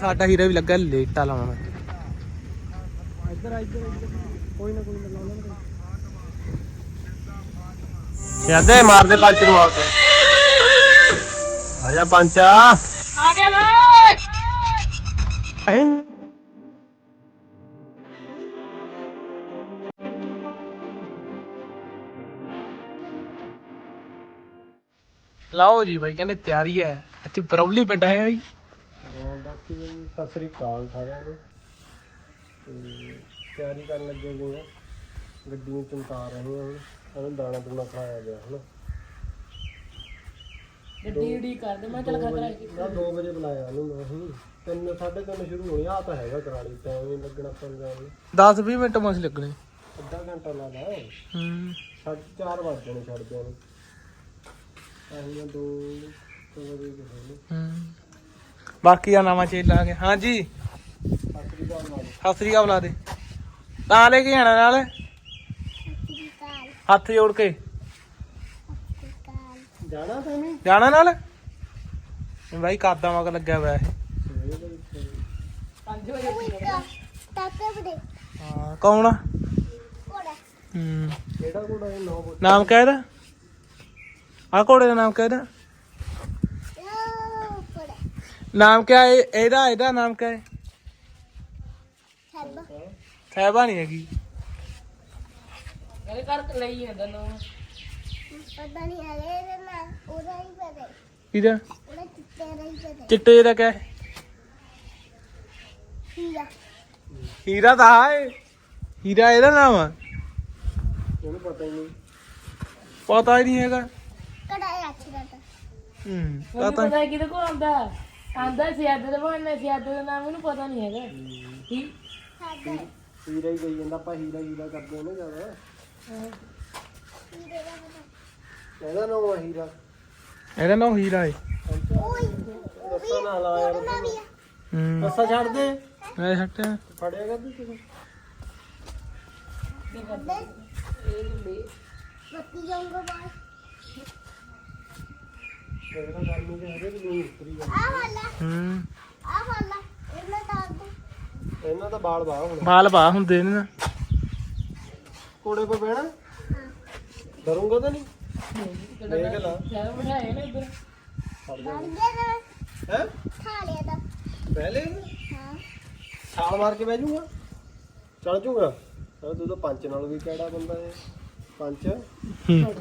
ਸਾਡਾ ਹੀਰਾ ਵੀ ਲੱਗਾ ਲੇਟਾ ਲਾਉਣਾ। ਇੱਧਰ ਇੱਧਰ ਕੋਈ ਨਾ ਕੋਈ ਨਾ ਸਿਆਦੇ ਮਾਰਦੇ ਪੰਚ ਨੂੰ ਆ ਕੇ ਆ ਜਾ ਪੰਚਾ ਆ ਗਿਆ ਵੇ। ਲਾਓ ਜੀ ਬਾਈ ਕਹਿੰਦੇ ਤਿਆਰੀ ਹੈ। ਇੱਥੇ ਬਰੌਲੀ ਪਿੰਡ ਹੈ ਬਾਈ। ਬਾਕੀ ਸਤਿ ਸ੍ਰੀ ਅਕਾਲ ਸਾਰਿਆਂ ਨੂੰ। ਤੇ ਤਿਆਰੀ ਕਰਨ ਲੱਗੇ ਹੋਏ ਆ। ਗੱਡੀ ਨੂੰ ਚਮਕਾ ਰਹੇ ਹਾਂ ਹੁਣ। ਸਾਨੂੰ ਦਾਣਾ ਦੂਣਾ ਖਾਇਆ ਗਿਆ ਹੁਣ ਗੱਡੀ ਡੀ ਕਰਦੇ ਮੈਂ ਚੱਲ ਖਤਰਾ ਨਾ 2 ਵਜੇ ਬੁਲਾਇਆ ਉਹਨੂੰ ਤਿੰਨ ਸਾਢੇ ਤਿੰਨ ਸ਼ੁਰੂ ਹੋਣੀ ਆ ਤਾਂ ਹੈਗਾ ਕਰਾਲੀ ਟਾਈਮ ਨਹੀਂ ਲੱਗਣਾ ਆਪਾਂ ਨੂੰ ਜਾਣ ਨੂੰ। 10 20 ਮਿੰਟ ਮਸ ਲੱਗਣੇ। ਅੱਧਾ ਘੰਟਾ ਲਾ ਲਾ। ਹੂੰ। ਸਾਢੇ ਚਾਰ ਵੱਜ ਜਾਣੇ ਛੱਡਦਿਆਂ ਨੂੰ। ਆਹੀਆਂ ਦੋ ਦੋ ਹੂੰ। ਬਾਕੀ ਆ ਨਵਾਂ ਚੇਲਾ ਆ ਗਿਆ। ਹਾਂਜੀ। ਸਤਿ ਸ੍ਰੀ ਅਕਾਲ ਨਾਲ ਸਤਿ ਸ੍ਰੀ ਅਕਾਲ ਬੁਲਾ ਦੇ। ਤਾਂ ਲੈ ਕੇ ਜਾਣਾ ਨਾਲ। ਹੱਥ ਜੋੜ ਕੇ। ਜਾਣਾ ਨਾਲ? ਬਾਈ ਕਾਦਾ ਮਗ ਲੱਗਿਆ ਹੋਇਆ ਇਹ। 5 ਵਜੇ ਹਾਂ ਕੌਣ ਆ? ਹੂੰ। ਕਿਹੜਾ ਕੋੜਾ ਇਹ? 9 ਵਜੇ। ਨਾਮ ਕਿਆ ਇਹਦਾ ਆ ਘੋੜੇ ਦਾ ਨਾਮ ਕਿਆ ਇਹਦਾ ਨਾਮ ਕਿਆ ਹੈ? ਇਹਦਾ ਇਹਦਾ ਨਾਮ ਕਿਆ ਹੈ? ਸਾਹਿਬਾ ਨਹੀਂ ਹੈਗੀ। ਇਹ ਕਰ ਲਈ ਜਾਂਦਾ ਨਾ ਪਤਾ ਨਹੀਂ ਹਲੇ ਇਹਦਾ ਨਾ ਉਹਦਾ ਹੀ ਪਤਾ ਹੈ। ਇਹਦਾ ਉਹਦਾ ਚਿੱਟੇ ਦਾ ਹੀ ਪਤਾ ਹੈ। ਚਿੱਟੇ ਦਾ ਕਿਆ ਹੈ? ਹੀਰਾ। ਹੀਰਾ ਤਾਂ ਹੈ। ਹੀਰਾ ਇਹਦਾ ਨਾਮ ਆ। ਪਤਾ ਹੀ ਨਹੀਂ। ਪਤਾ ਹੀ ਨਹੀਂ ਹੈਗਾ। ਕੜਾਈ ਅੱਛੀ ਦਾ ਤਾਂ ਹੂੰ ਮੈਨੂੰ ਪਤਾ ਪਤਾ ਕਿਹਦੇ ਕੋ ਆਂਦਾ ਆਂਦਾ ਸਿਆਦੇ ਦਾ ਬਹਾਨਾ ਸਿਆਦੇ ਦਾ ਨਾਮ ਇਹਨੂੰ ਪਤਾ ਨਹੀਂ ਹੈਗਾ ਕੀ ਸਾਡਾ ਹੈ। ਹੀਰਾ ਹੀ ਗਈ ਜਾਂਦਾ ਆਪਾਂ ਹੀਰਾ ਹੀਰਾ ਕਰਦੇ ਹਾਂ ਨਾ ਜ਼ਿਆਦਾ ਹੀਰੇ ਦਾ ਪਤਾ ਇਹਦਾ ਨਾਮ ਆ ਹੀਰਾ ਇਹਦਾ ਨਾਮ ਹੀਰਾ ਹੈ ਓਏ ਦੱਸਾ ਨਾ ਲਾ ਯਾਰ ਉਹਦਾ ਵੀ ਆ ਹੂੰ ਦੱਸਾ ਛੱਡ ਦੇ ਮੈਂ ਹਟਿਆ ਫੜਿਆ ਕਰ ਤੂੰ ਅੱਧੇ ਬੱਤੀ ਜਾਊਂਗਾ ਬਾਹਰ ਤੇਰੇ ਨਾਲ ਗੱਲ ਨਹੀਂ ਹਰੇ ਵੀ ਨਹੀਂ ਉਤਰੀ ਜਾ ਆ ਵਾਲਾ ਹੂੰ ਇਹਨਾਂ ਦਾ ਬਾਲ ਬਾਹ ਹੁਣ ਬਾਲ ਬਾ ਹੁੰਦੇ ਨੇ ਨਾ। ਕੋੜੇ ਪੇ ਬਹਿਣਾ? ਡਰੂੰਗਾ ਤਾਂ ਨਹੀਂ? ਦੇਖ ਲਾ। ਨੇ ਨਾ ਹੈ? ਖਾ ਲਿਆ ਤਾਂ ਪਹਿਲੇ ਹਾਂ ਛਾਲ ਮਾਰ ਕੇ ਬਹਿ ਜਾਊਗਾ ਚੜ ਜਾਊਗਾ ਚਲ ਤੂੰ ਤਾਂ ਪੰਚ ਨਾਲ ਵੀ ਕਿਹੜਾ ਬੰਦਾ ਹੈ। ਪੰਚ। ਹੂੰ।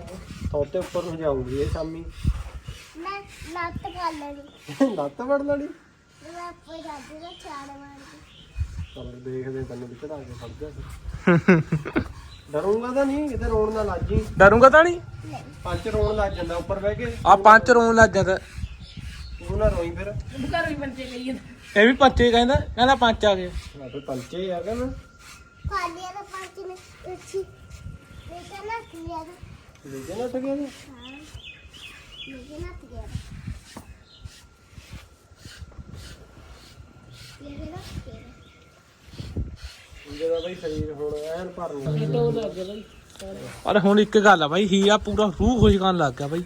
ਥੋਤੇ ਉੱਪਰ ਨੂੰ ਜਾਊਗੀ ਇਹ ਸ਼ਾਮੀ। ਮੈਂ ਲੱਤ ਕਰ ਲੈਣੀ। ਲੱਤ ਵੜ ਲੈਣੀ? ਮੈਂ ਆਪੇ ਜਾਂਦੀ ਨਾ ਚਾੜ ਮਾਰ ਕੇ। ਚਲ ਦੇਖਦੇ ਤੈਨੂੰ ਵੀ ਚੜਾ ਕੇ ਫੜ ਜਾ ਫਿਰ। ਡਰੂੰਗਾ ਤਾਂ ਨਹੀਂ ਕਿਤੇ ਰੋਣ ਨਾ ਲੱਜ ਡਰੂੰਗਾ ਤਾਂ ਨਹੀਂ? ਨਹੀਂ ਪੰਚ ਰੋਣ ਲੱਗ ਜਾਂਦਾ ਉੱਪਰ ਬਹਿ ਕੇ। ਆ ਪੰਜ ਰੋਣ ਲੱਗ ਜਾਂਦਾ। ਤੂੰ ਨਾ ਰੋਈ ਫਿਰ। ਘਰ ਵੀ ਬੰਦੇ ਲਈ ਜਾਂਦਾ। ਇਹ ਵੀ ਪੰਚੇ ਕਹਿੰਦਾ ਕਹਿੰਦਾ ਪੰਜ ਆ ਗਏ ਆ ਤੇ ਪੰਚੇ ਆ ਗਿਆ ਨਾ ਖਾ ਲਿਆ ਤਾਂ ਪੰਜ ਨੇ ਅੱਛੀ ਬੇਟਾ ਨਾ ਲਿਆ ਤਾਂ ਲੈ ਜਾ ਨਾ ਸਕਿਆ ਤੂੰ ਹਾਂ। ਨਾ ਨਾ ਇਹਦਾ ਬਈ ਸਰੀਰ ਹੁਣ ਐਨ ਭਰਨ ਲੱਗ ਗਿਆ ਟੋਲ ਲੱਗ ਗਿਆ ਬਈ ਪਰ ਹੁਣ ਇੱਕ ਗੱਲ ਆ ਬਾਈ ਹੀਰਾ ਪੂਰਾ ਰੂਹ ਖੁਸ਼ ਕਰਨ ਲੱਗ ਗਿਆ ਬਾਈ।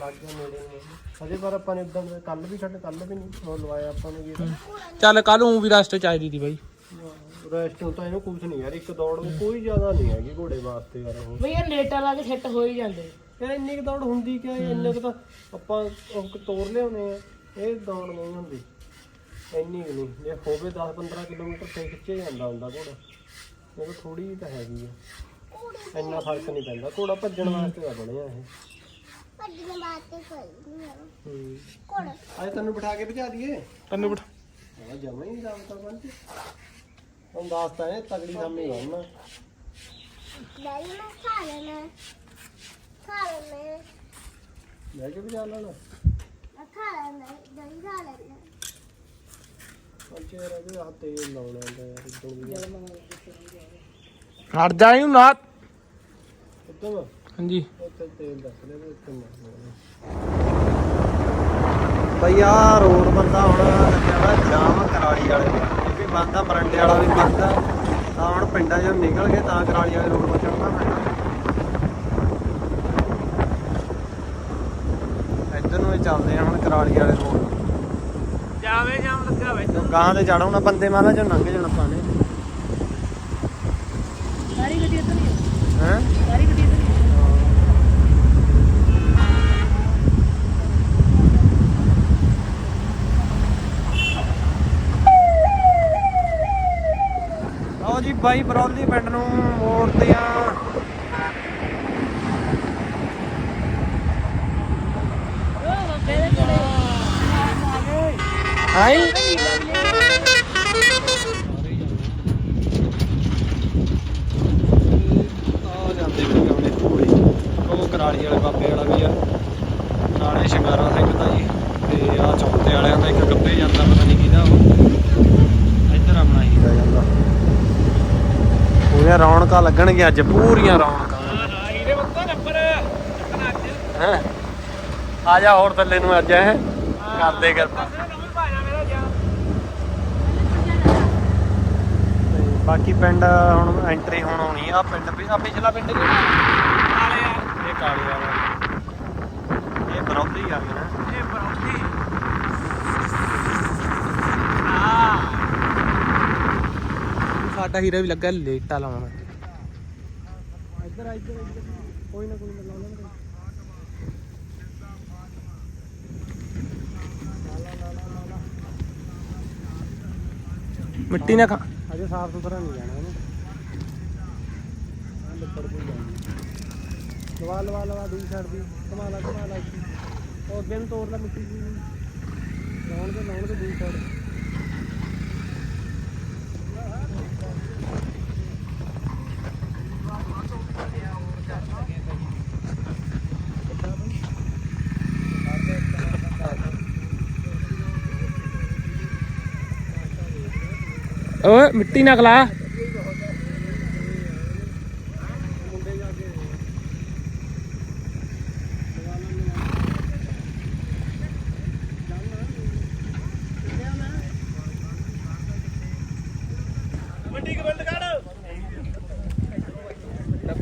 ਲੱਗ ਗਿਆ ਨੇੜੇ ਨੂੰ ਅਜੇ ਪਰ ਆਪਾਂ ਨੇ ਇਦਾਂ ਕੱਲ ਵੀ ਛੱਡ ਕੱਲ ਵੀ ਨਹੀਂ ਉਹ ਲਵਾਇਆ ਆਪਾਂ ਨੇ ਜੀ ਚੱਲ ਕੱਲ ਨੂੰ ਵੀ ਰਸਤੇ ਚਾਹੀਦੀ ਦੀ ਬਾਈ। ਰੈਸਟ ਤਾਂ ਇਹਨੂੰ ਕੁਝ ਨਹੀਂ ਯਾਰ ਇੱਕ ਦੌੜ ਨੂੰ ਕੋਈ ਜ਼ਿਆਦਾ ਨਹੀਂ ਹੈਗੀ ਘੋੜੇ ਵਾਸਤੇ ਯਾਰ ਉਹ। ਬਈ ਇਹ ਨੇਟਾ ਲਾ ਕੇ ਸੈੱਟ ਹੋ ਹੀ ਜਾਂਦੇ। ਯਾਰ ਇੰਨੀ ਕੁ ਦੌੜ ਹੁੰਦੀ ਹੈ ਇੰਨੇ ਕੁ ਤਾਂ ਆਪਾਂ ਉਹ ਕ- ਤੋਰ ਲਿਆਉਨੇ ਆ। ਇਹ ਦੌੜ ਨਹੀਂ ਹੁੰਦੀ। ਇੰਨੀ ਕੁ ਨਹੀਂ। ਜੇ ਹੋਵੇ 10 15 ਕਿਲੋਮੀਟਰ ਤੇ ਖਿੱਚੇ ਜਾਂਦਾ ਹੁੰਦਾ ਘੋੜਾ। ਇਹ ਥੋੜੀ ਜਿਹੀ ਤਾਂ ਹੈਗੀ ਆ। ਇੰਨਾ ਫ਼ਰਕ ਨਹੀਂ ਪੈਂਦਾ। ਘੋੜਾ ਭੱਜਣ ਵਾਸਤੇ ਆ ਬਣਿਆ ਇਹ। ਭੱਜਣ ਬਾਤੇ ਕੋਈ ਨਹੀਂ ਹੈ ਹੂੰ। ਕੋਣ ਅੱਜ ਤੈਨੂੰ ਬਿਠਾ ਕੇ ਭਜਾ ਦਈਏ? ਤੈਨੂੰ ਬਿਠਾ। ਹਾਂ ਜਮਾ ਹੀ ਨਹੀਂ ਜਾਣਦਾ ਬੰਦ ਹੁਣ ਦੱਸਤਾ ਇਹ ਤਗੜੀ ਸਾਮੀ ਗਾਉਣਾ ਨਹੀਂ ਮੈਂ ਖਾ ਲੈਣਾ। ਖਾ ਲੈਣਾ ਲੈ ਕੇ ਭਜਾ ਲੈਣਾ ਮੈਂ ਖਾ ਲੈਣਾ ਦਹੀਂ ਖਾ ਲੈਣਾ ਪੰਚੇ ਯਾਰ ਇਹਦੇ ਹੱਥ ਤੇਲ ਲਾਉਣਾ ਹੁੰਦਾ ਯਾਰ ਇਦੋਂ ਵੀ ਹਟ ਜਾ ਇਹਨੂੰ ਨਾ। ਉਦੋਂ ਹਾਂਜੀ। ਉੱਥੇ ਤੇਲ ਦੱਸ ਲੈ ਤੇ ਉੱਥੇ ਮਾਰਨਾ ਬਈ ਆ ਰੋਡ ਬੰਦਾ ਹੁਣ ਲੱਗਿਆ ਵਾ ਜਾਮ ਕਰਾਲੀ ਵਾਲੇ ਦਾ। ਇਹ ਵੀ ਬੰਦਾ ਬਰੰਡੇ ਵਾਲਾ ਵੀ ਬੰਦਾ ਤਾਂ ਹੁਣ ਪਿੰਡਾਂ ਚੋਂ ਨਿਕਲ ਕੇ ਤਾਂ ਕਰਾਲੀ ਵਾਲੇ ਰੋਡ 'ਤੇ ਚੜਨਾ ਪੈਣਾ ਇੱਧਰ ਨੂੰ ਚੱਲਦੇ ਆ ਹੁਣ ਕਰਾਲੀ ਵਾਲੇ ਰੋਡ। ਜਾਵੇ ਜਾਮ ਲੱਗਾ ਵੇ ਗਾਂ ਤੇ ਜਾਣਾ ਉਹਨਾਂ ਬੰਦੇ ਮਾਲਾ ਚ ਲੰਘ ਜਾਣਾ ਆਪਾਂ ਨੇ। ਸਾਰੀ ਗੱਡੀ ਇੱਧਰ ਹੀ ਹੈ ਹੈ? ਸਾਰੀ ਗੱਡੀ ਇੱਧਰ ਹੀ ਹੈ ਆਓ ਜੀ ਬਾਈ ਬਰੌਲੀ ਪਿੰਡ ਨੂੰ ਮੋੜਦੇ ਆ ਉਹ ਬੰਦੇ ਦੇ ਕੋਲੇ ਹਾਈ ਆ ਜਾਂਦੇ ਵੀ ਆਉਣੇ ਘੋੜੇ ਉਹ ਕਰਾਲੀ ਵਾਲੇ ਬਾਬੇ ਵਾਲਾ ਵੀ ਆ। ਨਾਲੇ ਸ਼ਿੰਗਾਰਾ ਸਿੰਘ ਦਾ ਜੀ। ਤੇ ਆ ਚੌਂਤੇ ਵਾਲਿਆਂ ਦਾ ਇੱਕ ਗੱਬੇ ਜਾਂਦਾ ਪਤਾ ਨਹੀਂ ਕਿਹਦਾ ਉਹ। ਇੱਧਰ ਆਪਣਾ ਹੀਰਾ ਜਾਂਦਾ? ਪੂਰੀਆਂ ਰੌਣਕਾਂ ਲੱਗਣਗੀਆਂ ਅੱਜ ਪੂਰੀਆਂ ਰੌਣਕਾਂ। ਹੀਰੇ ਬੰਦਾ ਨੰਬਰ ਹੈਂ? ਆ ਜਾ ਹੋਰ ਥੱਲੇ ਨੂੰ ਅੱਜ ਹੈ? ਕਰਦੇ ਕਿਰਪਾ ਬਾਕੀ ਪਿੰਡ ਹੁਣ ਐਂਟਰੀ ਹੁਣ ਹੋਣੀ ਆ ਪਿੰਡ ਵੀ ਆ ਪਿਛਲਾ ਪਿੰਡ ਕਿਹੜਾ? ਨਾਲੇ ਆ। ਇਹ ਕਾਲੀ ਵਾਲਾ ਇਹ ਬਰੌਦੀ ਆ ਗਿਆ ਨਾ। ਇਹ ਪਰੌਂਠੀ ਆ ਸਾਡਾ ਹੀਰਾ ਵੀ ਲੱਗਾ ਲੇਟਾ ਲਾਉਣਾ। ਇੱਧਰ ਇੱਧਰ ਇੱਧਰ। ਕੋਈ ਨਾ ਕੋਈ ਨਾ ਮਿੱਟੀ ਨਾ ਖਾ। ਅਜੇ ਸਾਫ਼ ਸੁਥਰਾ ਨਹੀਂ ਜਾਣਾ ਇਹਨੂੰ। ਆਹ ਲੱਕੜ ਕੋਈ ਜਾਣੀ ਲਵਾ ਲਵਾ ਲਵਾ ਦੂਜੀ ਸਾਈਡ ਦੀ। ਕਮਾ ਲਾ, ਘੁਮਾ ਲਾ ਇੱਥੇ। ਉਹ ਅੱਗੇ ਨੂੰ ਤੋੜ ਲਾ ਮਿੱਟੀ ਜੀ ਲਾਉਣ ਦੇ ਲਾਉਣ ਦੇ ਦੂਜੀ ਸਾਈਡ ਓਏ ਮਿੱਟੀ ਨਾ ਖਲਾ।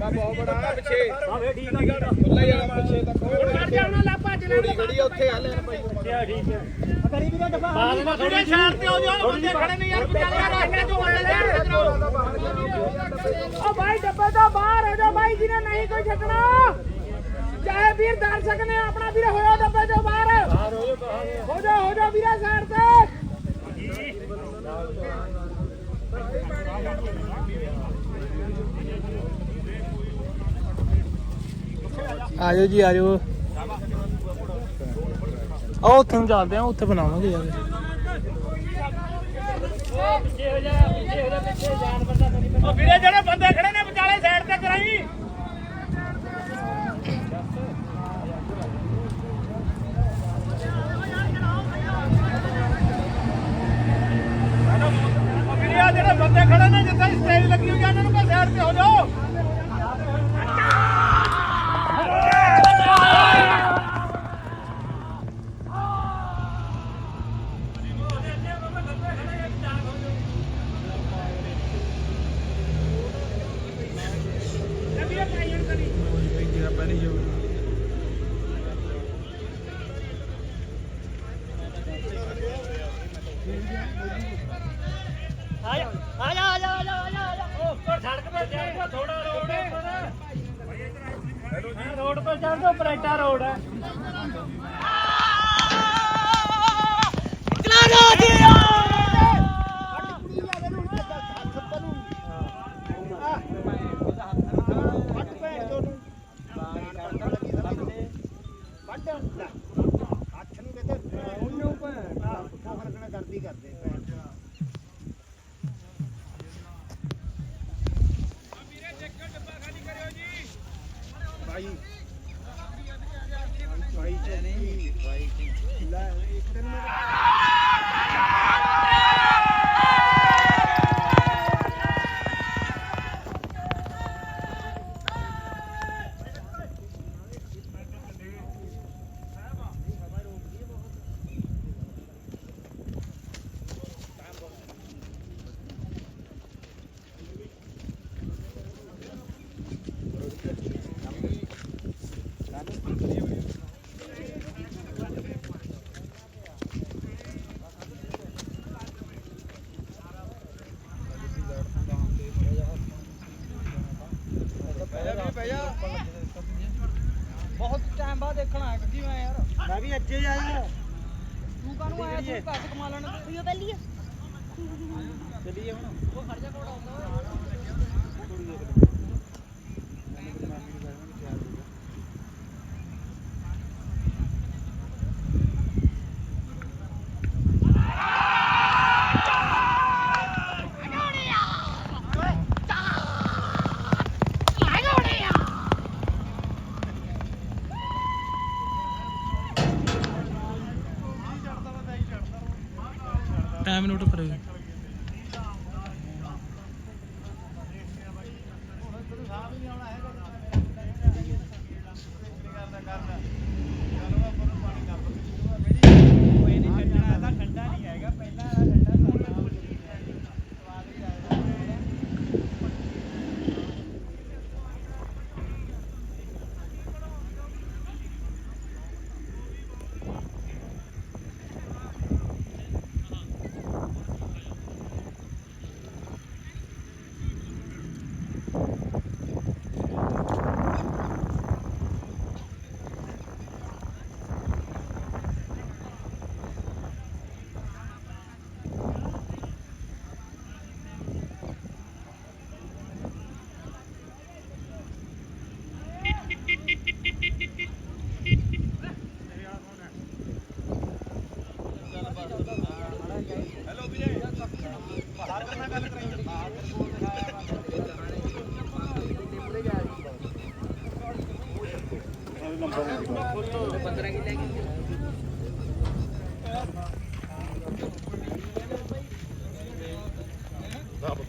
ਬਹੁਤ ਬੜਾ ਆ ਪਿੱਛੇ। ਆਵੇ ਠੀਕ ਆ ਖੁੱਲਾ ਜਾਣਾ ਪਿੱਛੇ ਤੱਕ ਕੱਢ ਜਾਣਾ ਉੱਥੇ ਆ ਲੈਣ ਭਾਈ ਠੀਕ ਹੈ ਕਰੀ ਵੀ ਡੱਬਾ ਬਾਲ ਨਾ ਥੋੜੀ ਸ਼ਾਂਤ ਤੇ ਹੋ ਜਾਓ ਬੰਦੇ ਖੜੇ ਨੇ ਯਾਰ ਯਾਰ ਰਸਤੇ ਚੋਂ ਆਏ ਲੈ ਓ ਭਾਈ ਡੱਬੇ ਤੋਂ ਬਾਹਰ ਹੋ ਜਾ ਭਾਈ ਜਿਹਨੇ ਨਹੀਂ ਕੋਈ ਛੱਡਣਾ। ਚਾਹੇ ਵੀਰ ਦਰਸ਼ਕ ਨੇ ਆਪਣਾ ਵੀਰ ਹੋਇਆ ਡੱਬੇ ਤੋਂ ਬਾਹਰ। ਹੋ ਜਾ ਹੋ ਜਾ ਵੀਰਾ ਸਾਈਡ ਤੇ। ਆਜੋ ਜੀ ਆਜੋ। ਆ ਉੱਥੇ ਨੂੰ ਚੱਲਦੇ ਆ, ਉੱਥੇ ਬਣਾਵਾਂਗੇ ਯਾਰ। ਉਹ ਵੀਰੇ, ਜਿਹੜੇ ਬੰਦੇ ਖੜੇ ਨੇ ਵਿਚਾਲੇ ਸਾਈਡ ਤੇ ਕਰਾਈ। ਉਹ ਵੀਰੇ, ਆਹ ਜਿਹੜੇ ਬੰਦੇ ਖੜੇ ਨੇ, ਜਿੱਥੇ ਸਟੇਜ ਲੱਗੀ ਹੋਈ ਆ, ਉਹਨਾਂ ਨੂੰ ਕੋ ਸਾਈਡ ਤੇ ਹੋ ਜਾਓ। ਤੂੰ ਕਾਹਨੂੰ ਆਇਆ? ਤੂੰ ਪੈਸੇ ਕਮਾ ਲੈਣਾ ਤੂੰ ਇਹ ਪਹਿਲੀ ਆ। ਚੱਲੀਏ ਹੁਣ। ഇസ്ലാമിനോട് പരസ്പരം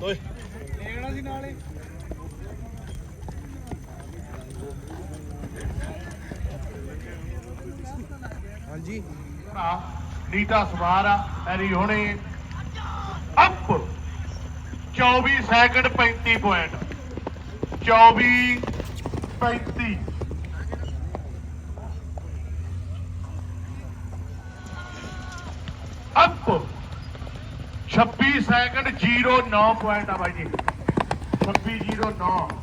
ਕਰੋ ਭਰਾ ਨੀਟਾ ਸਵਾਰ ਆ ਐਰੀ ਹੁਣੇ। Up! 24 second 35 point. 24 35 up 26 second 09 point ਆ ਬਾਈ ਜੀ। 2609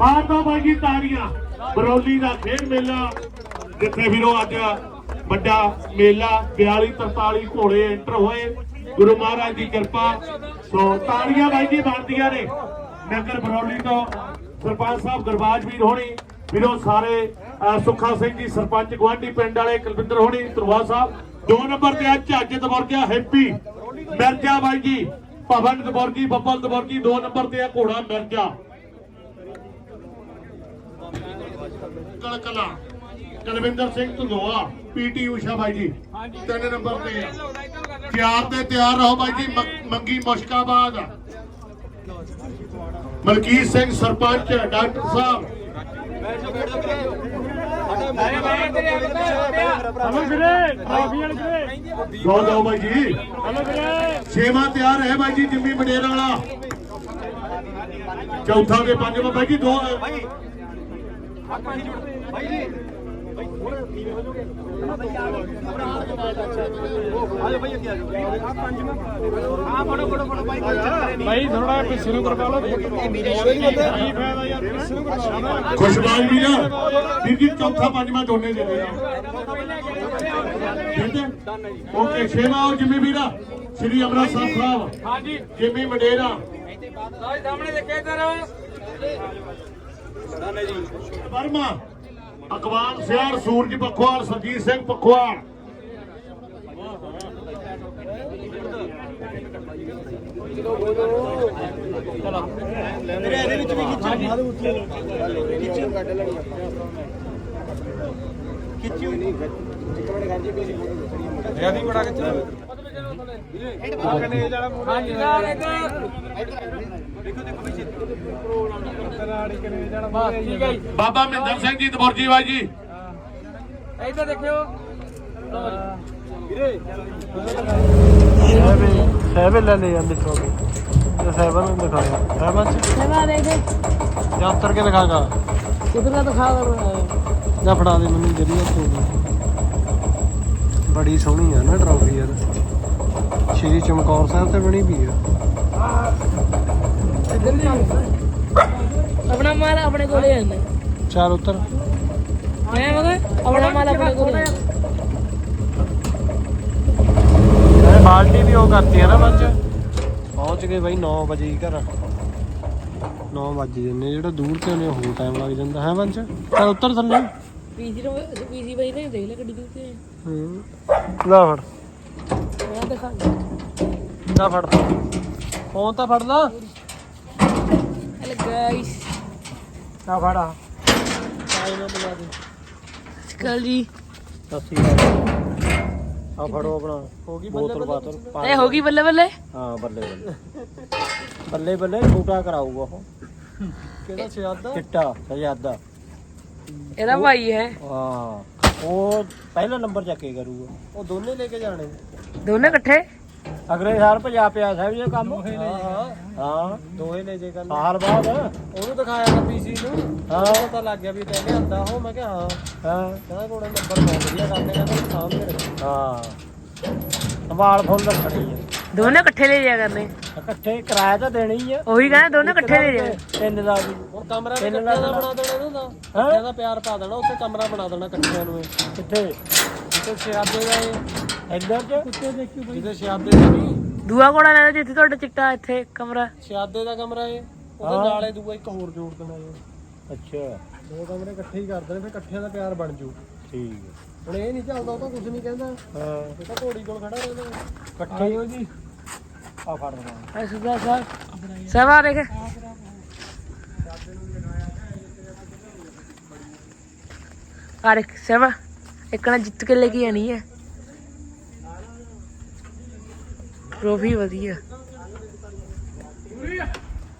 ਮਾਰਦਾ ਬਾਜੀ ਤਾਰੀਆਂ ਬਰੌਲੀ ਦਾ ਖੇਡ ਮੇਲਾ ਜਿੱਥੇ ਵੀਰੋ ਅੱਜ ਵੱਡਾ ਮੇਲਾ 42 43 ਘੋੜੇ ਐਂਟਰ ਹੋਏ। ਗੁਰੂ ਮਹਾਰਾਜ ਦੀ ਕਿਰਪਾ। ਸੋ ਤਾੜੀਆਂ ਬਾਈ ਬਣਦੀਆਂ ਨੇ। ਨਗਰ ਬਰੌਲੀ ਤੋਂ ਸਰਪੰਚ ਸਾਹਿਬ ਗੁਰਬਾਜ ਵੀਰ ਹੋਣੀ ਵੀਰੋ ਸਾਰੇ ਅਹ, ਸਿੰਘ ਜੀ ਸਰਪੰਚ ਗਵਾਂਢੀ ਪਿੰਡ ਵਾਲੇ ਕੁਲਵਿੰਦਰ ਹੋਣੀ ਧਰਵਾ ਸਾਹਿਬ। ਦੋ ਨੰਬਰ ਤੇ ਆ ਝੱਜ ਦਵਰਗਿਆ ਹੈਪੀ ਮਿਰਜ਼ਾ ਬਾਈ ਜੀ ਭਵਨ ਦਬੋਰਗੀ ਬੱਬਲ ਦਬੋਰਗੀ 2 ਨੰਬਰ ਤੇ ਆ ਘੋੜਾ ਮਿਰਜ਼ਾ। ਕਲਕਲਾ। ਕਲਵਿੰਦਰ ਸਿੰਘ ਧੰਦੋਆ ਪੀਟੀ ਊਸ਼ਾ ਬਾਈ ਜੀ। ਤਿੰਨ ਨੰਬਰ ਤੇ। ਆ ਤਿਆਰ ਤੇ ਤਿਆਰ ਰਹੋ ਬਾਈ ਜੀ ਮੰਗੀ ਮੁਸ਼ਕਾਬਾਦ। ਮਲਕੀਤ ਸਿੰਘ ਸਰਪੰਚ ਡਾਕਟਰ ਸਾਹਿਬ। ਦੋ ਦੋ ਬਾਈ ਜੀ। ਛੇਵਾਂ ਤਿਆਰ ਹੈ ਬਾਈ ਜੀ ਜਿੰਮੀ ਮੰਡੇਰ ਵਾਲਾ। ਚੌਥਾ ਤੇ ਪੰਜਵਾਂ ਬਾਈ ਜੀ ਦੋ। ਭਾਈ ਥੋੜਾ ਪਿੱਛੇ ਨੂੰ ਕਰਵਾ ਲਓ ਕੀ ਫਾਇਦਾ ਯਾਰ ਪਿੱਛੇ ਨੂੰ ਕਰਵਾ ਖੁਸ਼ਬਾਲ ਵੀਰ ਵੀਰ ਜੀ ਚੌਥਾ ਪੰਜਵਾਂ ਦੋਨੇ ਦੇ ਦੇ ਠੀਕ ਹੈ? ਓਕੇ ਛੇਵਾਂ ਉਹ ਜਿੰਮੀ ਵੀਰਾ ਸ੍ਰੀ ਅੰਮ੍ਰਿਤਸਰ ਸਾਹਿਬ। ਹਾਂਜੀ। ਜਿੰਮੀ ਮੰਡੇਰਾ ਸਾਹਮਣੇ ਦੇਖੇ ਇਧਰ। ਵਰਮਾ। ਅਕਵਾਲ ਸਿਆਰ ਸੂਰਜ ਪਖਵਾਲ ਸਰਜੀਤ ਸਿੰਘ ਪਖਵਾਲ ਰਿਆਦੀ ਬੜਾ ਕਿੱਥੇ ਹਾਂਜੀ ਸਰ ਇਧਰ ਬਸ ਠੀਕ ਹੈ ਜੀ ਬਾਬਾ ਮਹਿੰਦਰ ਸਿੰਘ ਜੀ ਦਬੁਰਜੀ ਬਾਈ ਜੀ। ਇਧਰ ਦੇਖਿਓ। ਸਹਿਬੇ ਲੈ ਲੈ ਜਾਂਦੇ ਚੋਕੇ ਤੇ ਸਹਿਬਾ ਨੂੰ ਦਿਖਾਇਆ ਸਹਿਬਾ ਚ? ਸੇਵਾ ਦੇਖ ਜਾਂ ਉੱਤਰ ਕੇ ਦਿਖਾਗਾ ਕਿਧਰ ਦਿਖਾ ਕਰ ਜਾਂ ਫੜਾ ਦੇ ਮੈਨੂੰ ਜਿਹੜੀ ਤੂੰ ਬੜੀ ਸੋਹਣੀ ਆ ਨਾ ਟਰਾਫੀ ਯਾਰ। ਸ਼੍ਰੀ ਚਮਕੌਰ ਸਾਹਿਬ ਤੇ ਬਣੀ ਵੀ ਆ। ਆਪਣਾ ਮਾਲ ਆਪਣੇ ਕੋਲੇ ਆਂਦਾ ਚਾਰ ਉੱਤਰ। ਮੈਂ ਮਗਾ ਆਪਣਾ ਮਾਲ ਆਪਣੇ ਕੋਲੇ ਇਹ ਬਾਲਟੀ ਵੀ ਉਹ ਕਰਤੀ ਆ ਨਾ ਬੰਚ ਪਹੁੰਚ ਗਏ ਬਾਈ 9 ਵਜੇ ਹੀ ਘਰ। 9 ਵਜੇ ਜੰਨੇ ਜਿਹੜਾ ਦੂਰ ਤੇ ਉਹਨੇ ਹੋਰ ਟਾਈਮ ਲੱਗ ਜਾਂਦਾ ਹੈ ਬੰਚ ਚੱਲ ਉੱਤਰ ਥੱਲੇ। ਪੀਸੀ ਨੂੰ ਪੀਸੀ ਬਾਈ ਨੇ ਦੇਖ ਲੈ ਗੱਡੀ ਦੇ ਉੱਤੇ ਹੂੰ। ਲਾ ਫੜ। ਦਿਖਾ ਲਾ। ਫੜ ਫੋਨ ਤਾਂ ਫੜ ਲਾ। ਹਲ ਗਾਇਸ ਆ ਫੜਾ ਕਾਈ ਨਾ ਬੁਲਾ ਦੇ ਕੱਲ ਜੀ। ਸਸੀ ਆ ਫੜੋ ਆਪਣਾ। ਹੋ ਗਈ ਬੋਤਲ ਬਾਤਲ। ਇਹ ਹੋ ਗਈ ਬੱਲੇ ਬੱਲੇ ਹਾਂ ਬੱਲੇ ਬੱਲੇ ਬੱਲੇ ਬੱਲੇ ਛੋਟਾ ਕਰਾਊਗਾ ਉਹ। ਕਿਹੜਾ ਸਿਆਦਾ ਚਿੱਟਾ ਸਜਾਦਾ ਇਹਦਾ ਭਾਈ ਹੈ। ਹਾਂ। ਉਹ ਪਹਿਲਾ ਨੰਬਰ ਚੱਕੇ ਕਰੂਗਾ। ਉਹ ਦੋਨੇ ਲੈ ਕੇ ਜਾਣੇ। ਦੋਨੇ ਇਕੱਠੇ? ਅਗਲੇ ਸਾਲ ਭਜਾ ਪਿਆ ਸਾਹਿਬ ਇਹ ਕੰਮ। ਹਾਂ ਹਾਂ ਹਾਂ। ਦੋਏ ਲੈ ਜੇ ਕਰਨੇ। ਸਾਲ ਬਾਅਦ। ਉਹਨੂੰ ਦਿਖਾਇਆ ਤਾਂ ਪੀਸੀ ਨੂੰ। ਹਾਂ। ਪਤਾ ਲੱਗ ਗਿਆ ਵੀ ਤੈਨੇ ਆਂਦਾ ਉਹ। ਮੈਂ ਕਿਹਾ ਹਾਂ। ਹਾਂ। ਕਹਿੰਦਾ ਕੋਣ ਨੰਬਰ ਬਹੁਤ ਵਧੀਆ ਕਰਨੇ ਕਹਿੰਦਾ ਸਾਹਮਣੇ ਰੱਖ। ਹਾਂ। ਸੰਭਾਲ ਫੁੱਲ ਰੱਖਣੀ ਹੈ ਦੋਨੇ ਇਕੱਠੇ ਲੈ ਜਾਇਆ ਕਰਨੇ। ਇਕੱਠੇ ਕਿਰਾਇਆ ਤਾਂ ਦੇਣੀ ਹੀ ਆ। ਉਹੀ ਕਹਿੰਦਾ ਦੋਨੇ ਇਕੱਠੇ ਲੈ ਜਾਇਆ ਤਿੰਨ ਦਾ ਵੀ। ਹੁਣ ਕਮਰਾ ਵੀ ਇਕੱਠਿਆਂ ਦਾ ਬਣਾ ਦੇਣਾ ਇਹਨਾਂ ਦਾ ਇਕੱਠਿਆਂ ਦਾ ਪਿਆਰ ਪਾ ਦੇਣਾ ਉੱਥੇ ਕਮਰਾ ਬਣਾ ਦੇਣਾ ਇਕੱਠਿਆਂ ਨੂੰ। ਇਹ। ਕਿੱਥੇ? ਜਿੱਥੇ ਸਿਆਦੇ ਦਾ ਇਹ। ਇੱਧਰ ਚ? ਕਿੱਥੇ ਦੇਖੀ ਬਈ? ਜਿੱਥੇ ਸਿਆਦੇ ਦਾ ਨਹੀਂ। ਦੂਆ ਕੋੜਾ ਲੈਣਾ ਜਿੱਥੇ ਤੁਹਾਡਾ ਚਿੱਟਾ ਇੱਥੇ ਕਮਰਾ। ਸਿਆਦੇ ਦਾ ਕਮਰਾ ਇਹ। ਉਹਦੇ ਨਾਲੇ ਦੂਆ ਇੱਕ ਹੋਰ ਜੋੜ ਦੇਣਾ ਇਹ। ਅੱਛਾ। ਦੋ ਕਮਰੇ ਇਕੱਠੇ ਹੀ ਕਰ ਦੇਣੇ ਫਿਰ ਇਕੱਠਿਆਂ ਦਾ ਪਿਆਰ ਬਣ ਜੂ। ਠੀਕ ਹੁਣ ਇਹ ਨਹੀਂ ਚੱਲਦਾ ਉਹ ਤਾਂ ਕੁਝ ਨਹੀਂ ਕਹਿੰਦਾ। ਹਾਂ। ਇਹ ਤਾਂ ਘੋੜੀ ਕੋਲ ਖੜਾ ਰਹਿੰਦਾ। ਇਕੱਠੇ ਹੋ ਜੀ। ਆ ਫੜ ਦੇਣਾ ਐ ਸੁਦਾ ਸਾਹਿਬ ਸਵਾ ਦੇਖ। ਆ ਦੇਖ ਸਵਾ ਇੱਕ ਨਾ ਜਿੱਤ ਕੇ ਲੈ ਕੇ ਆਣੀ ਹੈ। ਟਰੋਫੀ ਵਧੀਆ।